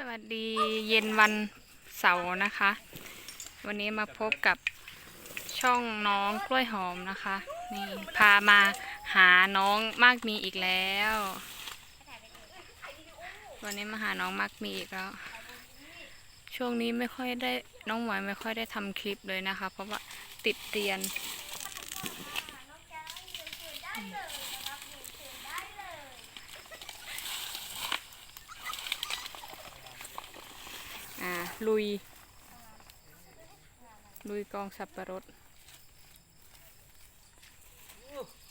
สวัสดีเย็นวันเสาร์นะคะ วันนี้มาพบกับช่องน้องกล้วยหอมนะคะ นี่พามาหาน้องมากมีอีกแล้ว วันนี้มาหาน้องมากมีอีกแล้ว ช่วงนี้ไม่ค่อยได้น้องหมวยไม่ค่อยได้ทำคลิปเลยนะคะ เพราะว่าติดเรียน ลุย ลุยกองสับปะรด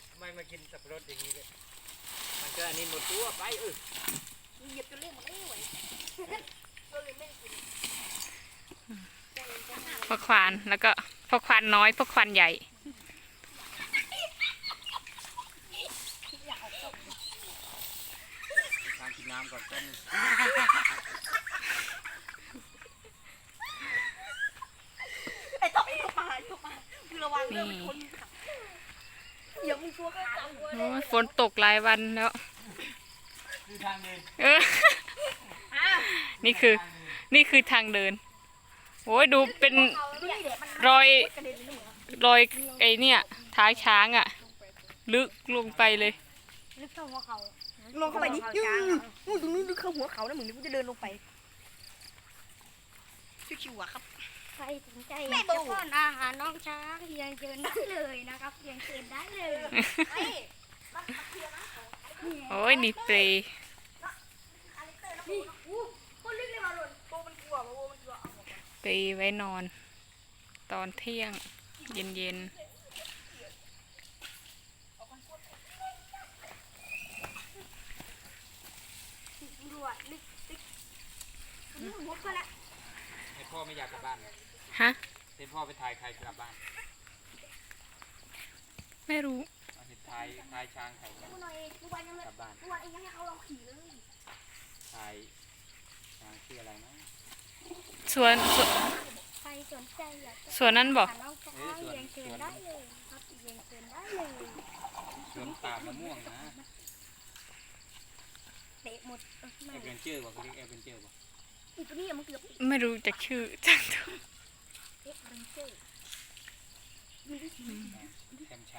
ทำไมมากินสับปะรดอย่างนี้เลยมันก็อันนี้หมดตัวไปเออเหยียบจนเละหมดเลยเว้ยก็เลยไม่ได้กินพวกควานแล้วก็พวกควานน้อยพวกควานใหญ่ทางกินน้ำก่อนต้นง ไอ้ ต้องไอ้ต้องมาไอ้ต้องมามึงระวังเรื่องเป็นคนขับอย่ามึงตัวขาดโอ้ยฝนตกหลายวันแล้ว คือทางเดินเออ นี่คือ นี่คือทางเดิน โอ้ยดูเป็นดูนี่เด็กมันรอยกระเด็นไปหมดรอยไอเนี่ยเท้าช้างอะ่ะ ลึกลงไปเลย ลึกเข้าหัวเขาลงเข้าไปดิมึงตรงนู้นลึกเข้าหัวเขานะมึงนี่กูจะเดินลงไปชิวๆอะครับ ใครสนใจอยากจะป้อนอาหารน้องช้างเรียนเชิญได้เลยนะครับเรียนเชิญได้เลยโอ้ยนี่เปรย์นี่อู้คนลึกเลยมาหล่นโบมันกลัวโบมันกลัวเปรย์ไว้นอน ตอนเที่ยง เย็นเย็นดูอะลึกลึกนี่หัวเขาละให้พ่อไม่อยากกลับบ้านๆ ฮะให้พ่อไปถ่ายใครกลับบ้านไม่รู้เอาเห็นถ่ายถ่ายช้างถ่ายกูหน่อยกูวันยังไม่กลับบ้านกูวันเองยังให้เขาลองขี่เลยถ่ายช้างชื่ออะไรนะสวนสวนใครสนใจอยากจะสวนนั้นบอกหาน้องช้างเรียนเชิญได้เลยครับเรียนเชิญได้เลยสวนป่ามะม่วงนะเตะหมดเออเอไม่เวนเจอร์บอกเขาเรียกเอเวนเจอร์บอกอีตัวนี้มันเกือบ ไม่รู้จักชื่อจังตัว ใ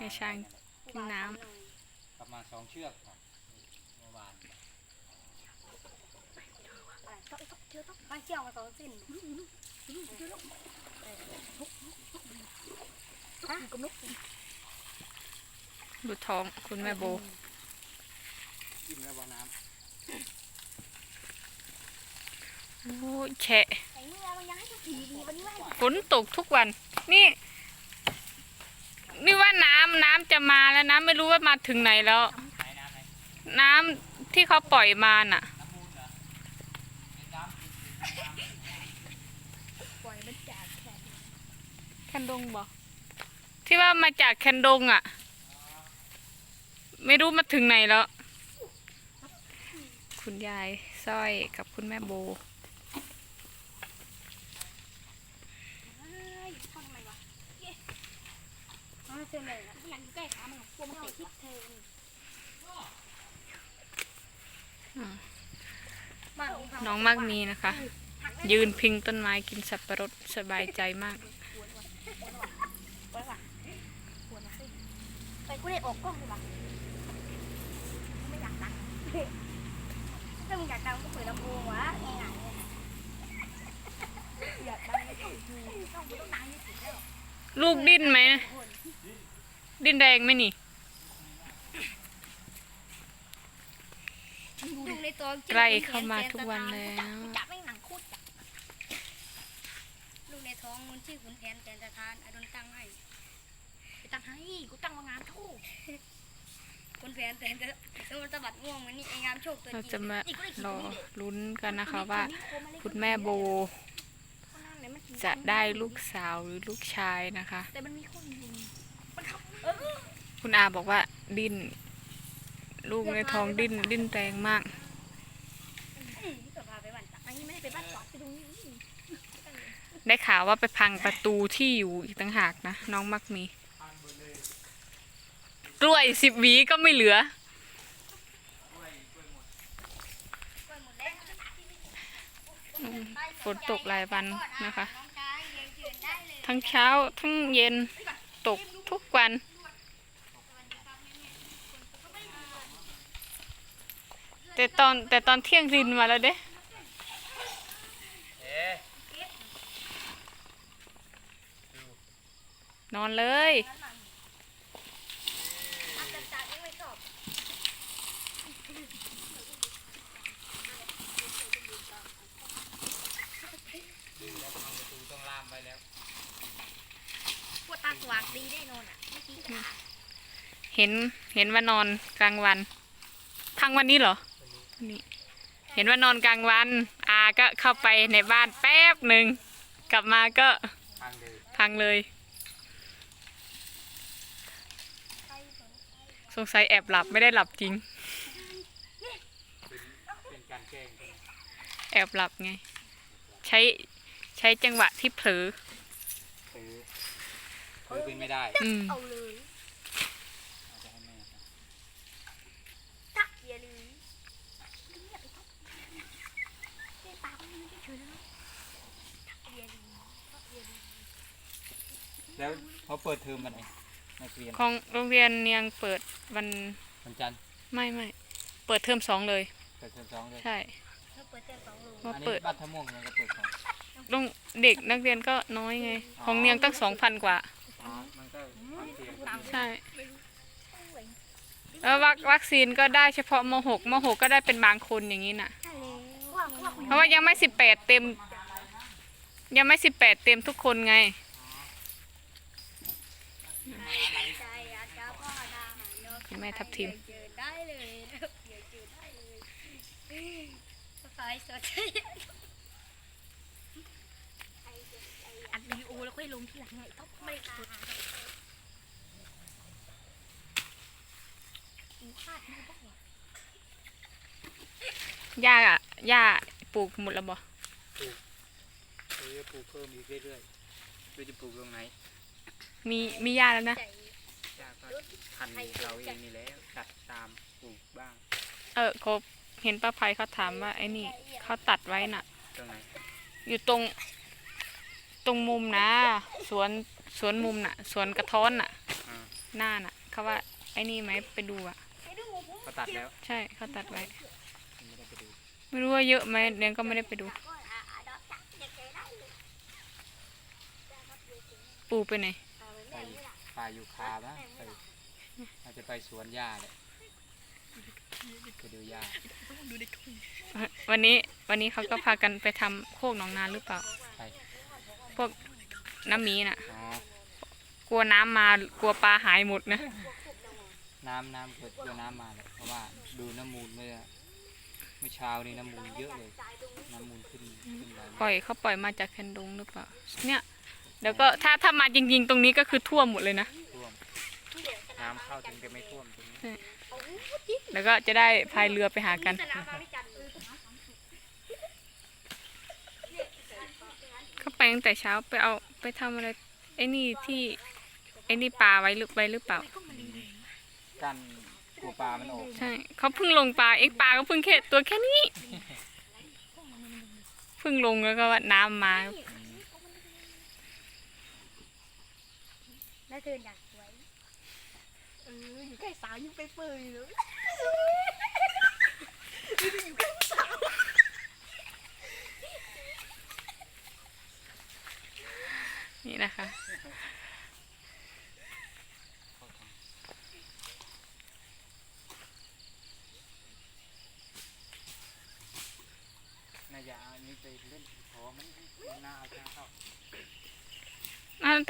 ห้ช้างกินน้ประมาณสองเชือกครับเมื่อวานอะไรต้องต้องเจอต้องมันเกี่ยวมาสองเส้นเจอแล้วฮะกับนกำดูท้องคุณแม่โบกินแล้วบ่อน้โอ้ยแฉะ ฝนตกทุกวัน นี่ นี่ว่าน้ำน้ำจะมาแล้วนะไม่รู้ว่ามาถึงไหนแล้ว น้ำที่เขาปล่อยมาน่ะน้ำมูลเหรอเป็นน้ำปล่อยมันจากแขนแคนดงบอกที่ว่ามาจากแคนดงอะ ไม่รู้มาถึงไหนแล้ว คุณยายสร้อยกับคุณแม่โบ เฮ้ยทำไมวะเอ๊ะ เอาเส้นเลยนะอยากอยู่ใกล้ขามันกลัวมันเตะทิศเทนอืมบ้านของน้องมากมีนะคะ ยืนพิงต้นไม้กินสับปะรดสบายใจมาก ไปกูได้ออกกล้องเลยว่ะไม่อยากดังถ้ามึงอยากดังก็เปิดลำโพงวะง่ายๆเลยอยากดังไม่ต้องดูต้องไม่ต้องดังที่สุดแล้ว ลูกดิ้นไหม ดิ้นแรงไหมนี่ดูในตัวใกล้เข้ามาทุกวันแล้วจับไม่หนังโคตรจับลูกในท้องมันชื่อขุนแผนแสนสถานอดลตั้งให้ไปตั้งให้กูตั้งมางานทู่ขุนแผนแสนสแล้วมันสะบัดง่วงเหมือนนี่ไอ้งามโชคตัวเราจริจะงมารอลุ้นกันนะคะว่า คุณแม่โบ จะได้ลูกสาวหรือลูกชายนะคะ แต่มันมีคนยิงมันเข้า คุณอาบอกว่าดิ้นลูกในท้องดิ้นดิ้นแรงมากได้ข่าวว่าไปพังประตูที่อยู่อีกต่างหากนะ น้องมักมีกล้วยสิบหวีก็ไม่เหลือ ฝนตกหลายวันนะคะ ทั้งเช้าทั้งเย็นตกทุกวัน แต่ตอนแต่ตอนเที่ยงรินมาแล้วเด้เอ๊ะนอนเลยอาจจะจัดยังไม่ชอบดึงแล้วทำประตูต้องล่ามไปแล้วปวดตาสว่างดีได้นอนอะเมื่อกี้เห็นเห็นว่านอนกลางวันทั้งวันนี้เหรอ นี่เห็นว่านอนกลางวัน อาก็เข้าไปในบ้านแป๊บหนึ่ง กลับมาก็ทางเดินพังเลย สงสัยแอบหลับไม่ได้หลับจริงเป็นเป็นการแกล้งใช่ไหมแอบหลับไง ใช้ใช้จังหวะที่เผลอซื้อซื้อเป็นไม่ได้อืมเอาเลย อาจจะให้แม่ครับ จักอย่าลืมอย่าไปทบเจ๊ปากมันไม่ได้เฉยแล้วจักอย่าลืมจักอย่าลืม แล้วเขาเปิดเทอมวันไหนนักเรียนของโรงเรียนเนียงเปิดวันวันจันทร์ไม่ไม่เปิดเทอมสองเลย เปิดเทอมสองเลยใช่เราเปิดเจ๊สองโลมาอันนี้เปิดบ้านทะม่วงมันก็เปิดของโรงเด็กนักเรียนก็น้อยไง ของเนียงตั้งสองพันกว่า อ๋อมันก็ความเสี่ยงใช่แล้ววัควัคซีนก็ได้เฉพาะมหกมหกก็ได้เป็นบางคนอย่างนี้น่ะใช่เลยว่าว่าคุณเพราะว่ายังไม่สิบแปดเต็ม ยังไม่สิบแปดเต็มทุกคนไง ใจอาจจะพ่อดาหาน้องช้างแม่ทับทิมเรียนเชิญได้เลยนะครับเรียนเชิญได้เลยสบายสดใจอัดวิดีโอแล้วค่อยลงทีหลังไงท็อปไม่ได้กดกูคาดไม่ได้หญ้าอะหญ้าปลูกหมดแล้วบ่เออปลูกเพิ่มอีกเรื่อยๆไม่รู้จะปลูกตรงไหน มีมีหญ้าแล้วนะยากก็พันเราเองนี่แหล้วตัดตามปลูกบ้างเออเขาเห็นป้าภัยเขาถามว่าไอ้นี่เขาตัดไว้น่ะ ตรงไหนอยู่ตรง ตรงมุมนะ สวนสวนมุมน่ะ สวนกระท้อนน่ะ อ่าหน้าน่ะเขาว่าไอ้นี่ไหมไปดูอะ เขาตัดแล้วใช่เขาตัดไว้ไม่ได้ไปดูไม่รู้ว่าเยอะไหมเนียงก็ไม่ได้ไปดู ปูไปไหนไป ป่ายูคาบ้างไปอาจจะไปสวนหญ้าเลยไปดูหญ้าวันนี้วันนี้เขาก็พากันไปทำโคกหนองนาหรือเปล่า ไปพวกน้ำหมีน่ะ อ๋อกลัวน้ำมากลัวปลาหายหมดนะ น้ำน้ำเกิดตัวน้ำมาเลยเพราะว่าดูน้ำมูลเมื่อเมื่อเช้านี่น้ำมูลเยอะเลย น้ำมูลขึ้นขึ้นไหลปล่อยเขาปล่อยมาจากแคนดงหรือเปล่า เนี่ย เดี๋ยวก็ถ้าถ้ามาจริง ๆ ตรงนี้ก็คือท่วมหมดเลยนะ ท่วมน้ำเข้าถึงจะไม่ท่วมตรงนี้แล้วก็จะได้พายเรือไปหากันเขาไปตั้งแต่เช้าไปเอาไปทำอะไรไอ้นี่ที่ไอ้นี่ปลาไว้หรือไว้หรือเปล่า กันกลัวปลามันออกใช่เขาเพิ่งลงปลาเอ็กปลาก็เพิ่งแค่ตัวแค่นี้ เพิ่งลงแล้วก็ว่าน้ำมา แล้วเธออยากสวยเอออยู่ใกล้สาวยิ่งไปเปยเลยนี่นะคะน่าจะเอาอันนี้ไปเล่นขอมันมันน่าเอาทางเข้าน่า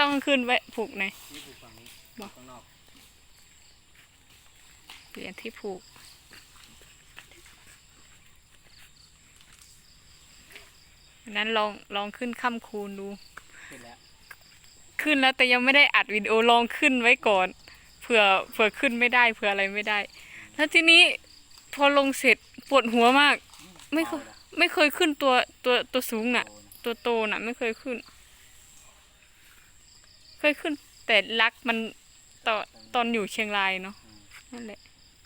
ต้องขึ้นไว้ผูกหน่อยนี่ปลูกฝั่งนี้บอกข้างนอกเปลี่ยนที่ผูกวันนั้นลองลองขึ้นค่ำคูณดู ขึ้นแล้ว ขึ้นแล้วแต่ยังไม่ได้อัดวิดีโอลองขึ้นไว้ก่อนเผื่อเผื่อขึ้นไม่ได้เผื่ออะไรไม่ได้ แล้วทีนี้พอลงเสร็จปวดหัวมาก ไม่เคยไม่เคยขึ้นตัวตัวตัวสูงน่ะโตนะตัวโตน่ะ ไม่เคยขึ้นเค ยขึ้น แต่รักมันตอนตอนอยู่เชียงรายเนาะนั่นแหละ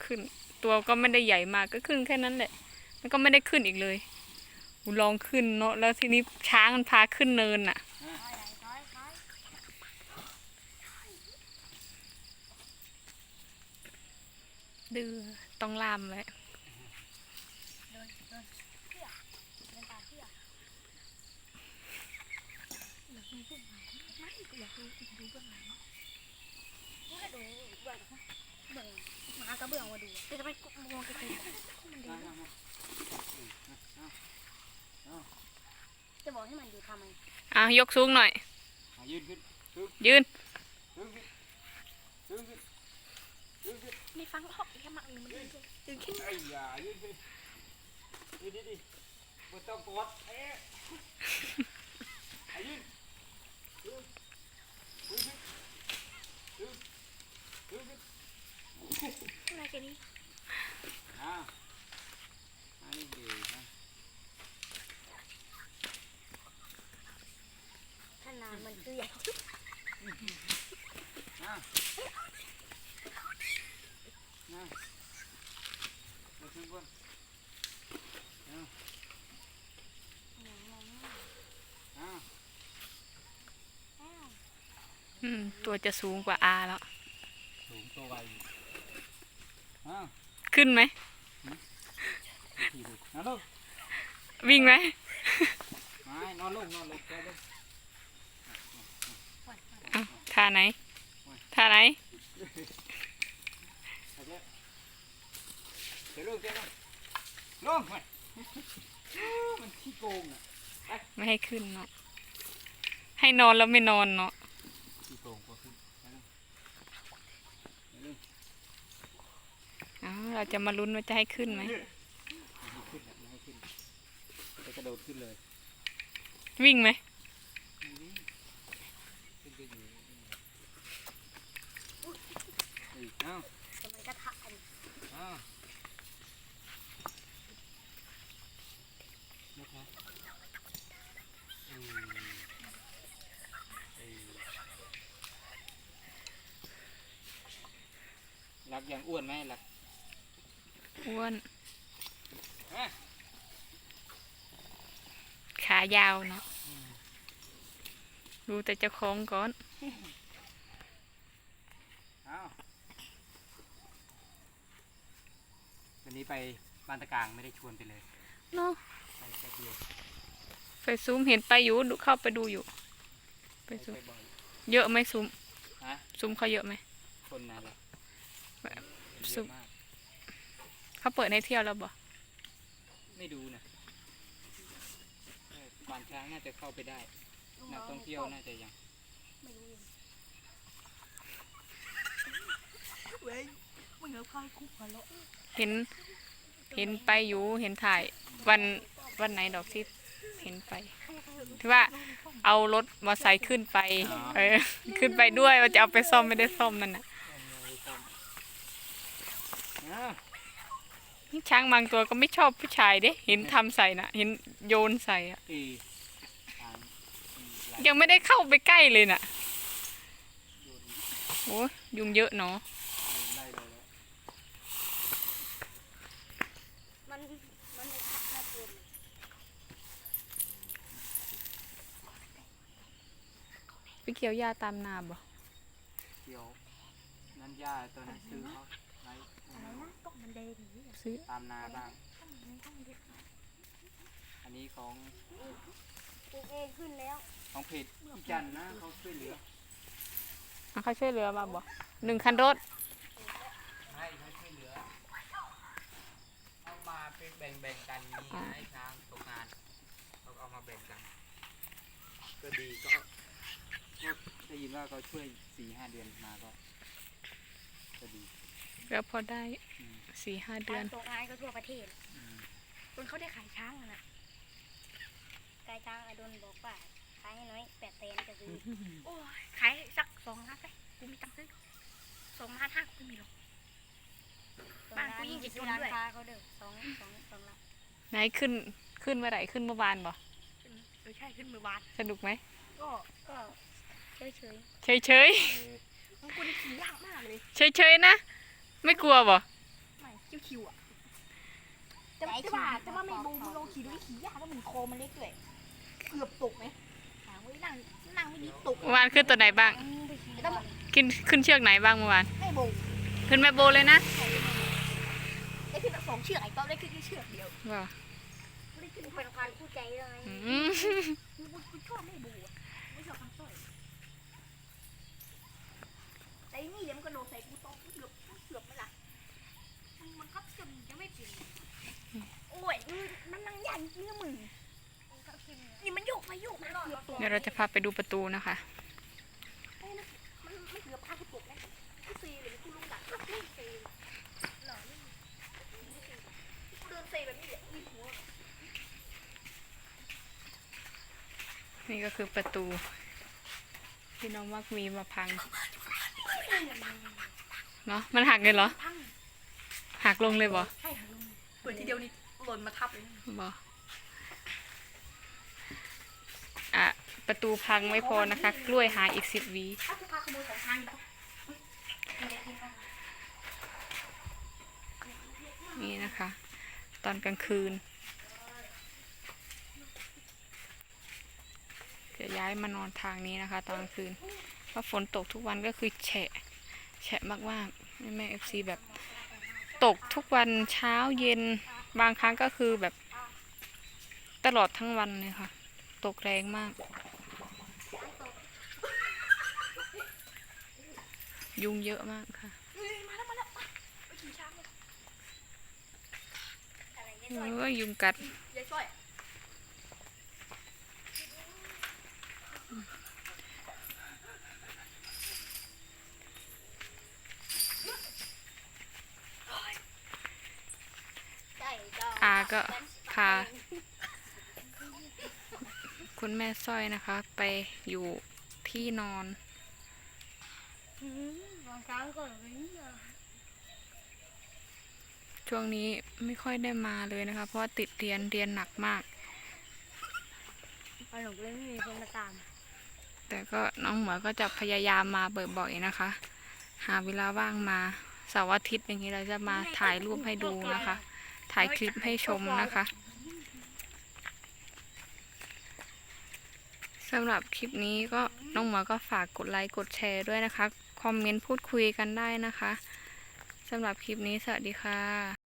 ขึ้น ตัวก็ไม่ได้ใหญ่มากก็ขึ้นแค่นั้นแหละ แล้วก็ไม่ได้ขึ้นอีกเลยกูลองขึ้นเนาะแล้วทีนี้ช้างมันพาขึ้นเนินอะดื้อต้องล่ามไว้ากระเบื้องมาดูจะไปมองจะไปจะบอกให้มันอยู่ทำไมอะยกสูงหน่อยอะยืนขึ้นยืนยืนขึ้นยืนขึ้นยืนขึ้นไม่ฟังหรอกแค่มันมันดึงแค่ไอ้ยายืนขึ้นยืนดิดิไม่ต้องกดเอ๊ะอะยืนยืนยืนขึ้นยืนยืนขึ้น อะไรกันนี้อ่าอันนี้ดีนะขนาดมันคือใหญ่อ่าอ่ามาขึ้นบนอ่าอ่าอืม ตัวจะสูงกว่าอาแล้ว สูงตัวไวอ่า ขึ้นไหมขี่ดูนอนลงวิ่งไหม ไม่นอนลงนอนลงแกลงอะท่าไหน ท่าไหน เอาเจ๊เดี๋ยวลงเจ๊ลงลงไปมันขี้โกงอะไม่ให้ขึ้นเนาะ ให้นอนแล้วไม่นอนเนาะขี้โกงกว่าขึ้นไปลงไปลง เอาเราจะมาลุ้นว่าจะให้ขึ้นไหมขึ้นไม่ให้ขึ้นจะกระโดดขึ้นเลย วิ่งไหมขึ้นไปอยู่อีกเอ้าแต่มันกระทะอันอ้าลุกนะอืมอืมรักยังอ้วนไหมรัก อ้วนฮะขายาวเนาะดูแต่เจ้าของก่อนเอ้าวันนี้ไปบ้านตะกลางไม่ได้ชวนไปเลยเนาะไปแค่เดียวไปซูมเห็นไปอยู่ดูเข้าไปดูอยู่ ไปไปซูมบ่อยเยอะไหมซูมฮะซูมเขาเยอะไหมคนน่ะเหรอแบบเยสุอะดมาก เขาเปิดให้เที่ยวแล้วบ่ไม่ดูนะเออบ้านช้างน่าจะเข้าไปได้นักท่องเที่ยวน่าจะยัง ไม่รู้เว้ยมึงเอาพายคุกหัวเราะเห็น เห็นไปอยู่เห็นถ่ายวันวันไหนดอกที่เห็นไปที่ว่าเอารถมอไซค์ขึ้นไปเออ ขึ้นไปด้วยว่าจะเอาไปซ่อมไม่ได้ซ่อมนั่นน่ะ อ่านี่ ช้างบางตัวก็ไม่ชอบผู้ชายเด้เห็นทำใส่น่ะเห็นโยนใส่อะอีทางอืมหลายยังไม่ได้เข้าไปใกล้เลยน่ะโยนโอ้ยยุงเยอะเนาะโยนไล่เราแล้วมันมันไม่ทักน่าเกินไปเกี่ยวหญ้าตามนาบ่เกี่ยวนั่นย่าตัวนั้นซื้อเขา มันแดงอย่างนี้ซื้อตามนาบ้างอันนี้ของปลูกเองขึ้นแล้วของเพจอีจันทร์นะเขาช่วยเหลืออะเขาช่วยเหลือมาบ่หนึ่งคันรถให้เขาช่วยเหลือเอามาเป็นแบ่งๆกันนี่นะให้ช้างตกงานเขาก็เอามาแบ่งกัน ก็ดีก็ก็ได้ยินว่าเขาช่วยสี่ห้าเดือนมาก็ก็ดีแล้วพอได้ อืม สี่ห้าเดือน ตกงานก็ทั่วประเทศอืมคนเขาได้ขายช้างอะนะกายช้างไอดนบอกว่าขายให้น้อยแปดแสนจะซื้อโอ้ยขายสักสองล้านไปกูมีตังค์ซื้อสองล้านห้ากูไม่มีหรอกบ้านกูยิ่งจะจนด้วยร้านค้าเขาเด้อสองสองสองล้านไหนขึ้นขึ้นเมื่อไหร่ขึ้นเมื่อวานบ่เออใช่ขึ้นมือวานสนุกไหมก็ก็เฉยเฉยเฉยเฉยเออๆมันกูได้ขี่ยากมากเลยเฉยเฉยๆนะ ไม่กลัวบ่ไม่ คิวคิวๆอะจะจะว่าจะว่าไม่บูมึงลองขี่ดูดิขี่ยากแล้วมึงโคมันเล็กด้วยเกือบตกไหมถามว่านั่งนั่งไม่ดีตกเมื่อวานขึ้นตัวไหนบ้างไปขี่แล้วขึ้นขึ้นเชือกไหนบ้างเมื่อวานไม่บูขึ้นแม่โบเลยนะได้ขึ้นสองเชือกไอ้ต้อมได้ขึ้นแค่เชือกเดียวว้าวได้ขึ้นเป็นความคู่ใจเลยอืมกูชอบไม่บูอะไม่ชอบคำสร้อยแต่ไอ้นี่เดี๋ยวมันกระโดดใส่กูตกเกือบเกือบไม่ละ มันก็จนจะไม่ปิด โอ้ยมั นี่มึงนี่มันโยกไปโยกมาเดี๋ยวเราจะพาไปดูประตูนะคะนี่ก็คือประตูที่น้องมักมีมาพังเนาะมันหักเลยเหรอหักลงเลยบ่ใช่ค่ะเปิดทีเดียวนี่หล่นมาทับเลยบอะ ประตูพังไม่พอนะคะ กล้วยหายอีกสิบวีนี่นะคะ ตอนกลางคืนจะย้ายมานอนทางนี้นะคะ ตอนกลางคืนเพราะฝนตกทุกวันก็คือแฉะ แฉะมากๆแม่เอฟซีแบบ ตกทุกวันเช้าเย็นบางครั้งก็คือแบบตลอดทั้งวันเลยค่ะ ตกแรงมาก ยุงเยอะมากค่ะเฮ้ยมาแล้วมาแล้วไปขี่ช้างเลยเอ้ยยุงกัดยายช่วยอาก็พา คุณแม่สร้อยนะคะ ไปอยู่ที่นอน บางครั้งก็เลยช่วงนี้ไม่ค่อยได้มาเลยนะคะ เพราะว่าติดเรียนเรียนหนักมาก สนุกเลยไม่มีคนมาตาม แต่ก็น้องหมวยก็จะพยายามมาบ่อยๆนะคะ หาเวลาว่างมาเสาร์อาทิตย์อย่างนี้เราจะมาถ่ายรูปให้ดูนะคะ ถ่ายคลิปให้ชมนะคะสำหรับคลิปนี้ก็น้องหมวยก็ฝากกดไลค์กดแชร์ด้วยนะคะ คอมเมนต์พูดคุยกันได้นะคะสำหรับคลิปนี้สวัสดีค่ะ